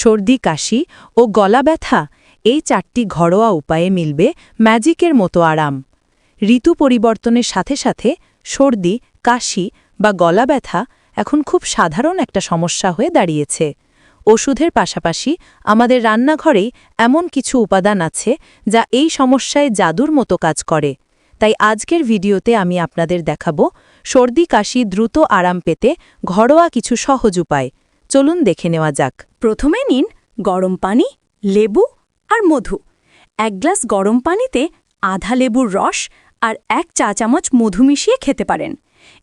সর্দি, কাশি ও গলা ব্যথা এই চারটি ঘরোয়া উপায়ে মিলবে ম্যাজিকের মতো আরাম। ঋতু পরিবর্তনের সাথে সাথে সর্দি, কাশি বা গলা ব্যথা এখন খুব সাধারণ একটা সমস্যা হয়ে দাঁড়িয়েছে। ওষুধের পাশাপাশি আমাদের রান্নাঘরেই এমন কিছু উপাদান আছে যা এই সমস্যায় জাদুর মতো কাজ করে। তাই আজকের ভিডিওতে আমি আপনাদের দেখাবো সর্দি, কাশি দ্রুত আরাম পেতে ঘরোয়া কিছু সহজ উপায়। চলুন দেখে নেওয়া যাক। প্রথমে নিন গরম পানি, লেবু আর মধু। এক গ্লাস গরম পানিতে আধা লেবুর রস আর এক চা চামচ মধু মিশিয়ে খেতে পারেন।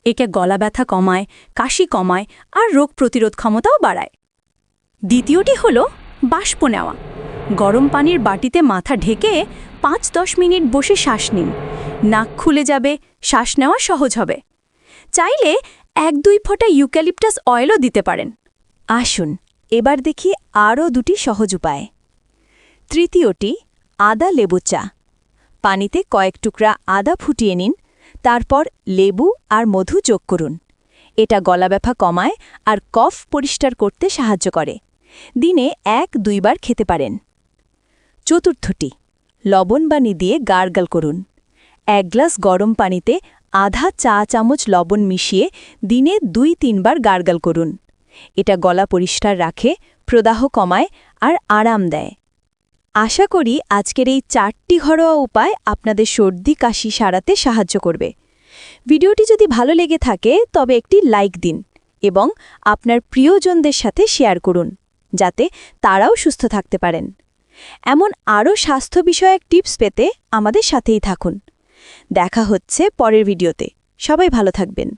একে গলা ব্যথা কমায়, কাশি কমায় আর রোগ প্রতিরোধ ক্ষমতাও বাড়ায়। দ্বিতীয়টি হল বাষ্প নেওয়া। গরম পানির বাটিতে মাথা ঢেকে পাঁচ দশ মিনিট বসে শ্বাস নিন। নাক খুলে যাবে, শ্বাস নেওয়া সহজ হবে। চাইলে এক দুই ফোঁটা ইউক্যালিপটাস অয়েলও দিতে পারেন। আসুন, এবার দেখি আরও দুটি সহজ উপায়। তৃতীয়টি, আদা লেবু চা। পানিতে কয়েক টুকরা আদা ফুটিয়ে নিন, তারপর লেবু আর মধু যোগ করুন। এটা গলা ব্যথা কমায় আর কফ পরিষ্কার করতে সাহায্য করে। দিনে এক, দুইবার খেতে পারেন। চতুর্থটি, লবণ বানি দিয়ে গার্গল করুন। এক গ্লাস গরম পানিতে আধা চা চামচ লবণ মিশিয়ে দিনে দুই, তিনবার গার্গল করুন। এটা গলা পরিষ্কার রাখে, প্রদাহ কমায় আর আরাম দেয়। আশা করি আজকের এই চারটি ঘরোয়া উপায় আপনাদের সর্দি কাশি সারাতে সাহায্য করবে। ভিডিওটি যদি ভালো লেগে থাকে, তবে একটি লাইক দিন এবং আপনার প্রিয়জনদের সাথে শেয়ার করুন, যাতে তারাও সুস্থ থাকতে পারেন। এমন আরও স্বাস্থ্য বিষয়ক টিপস পেতে আমাদের সাথেই থাকুন। দেখা হচ্ছে পরের ভিডিওতে। সবাই ভালো থাকবেন।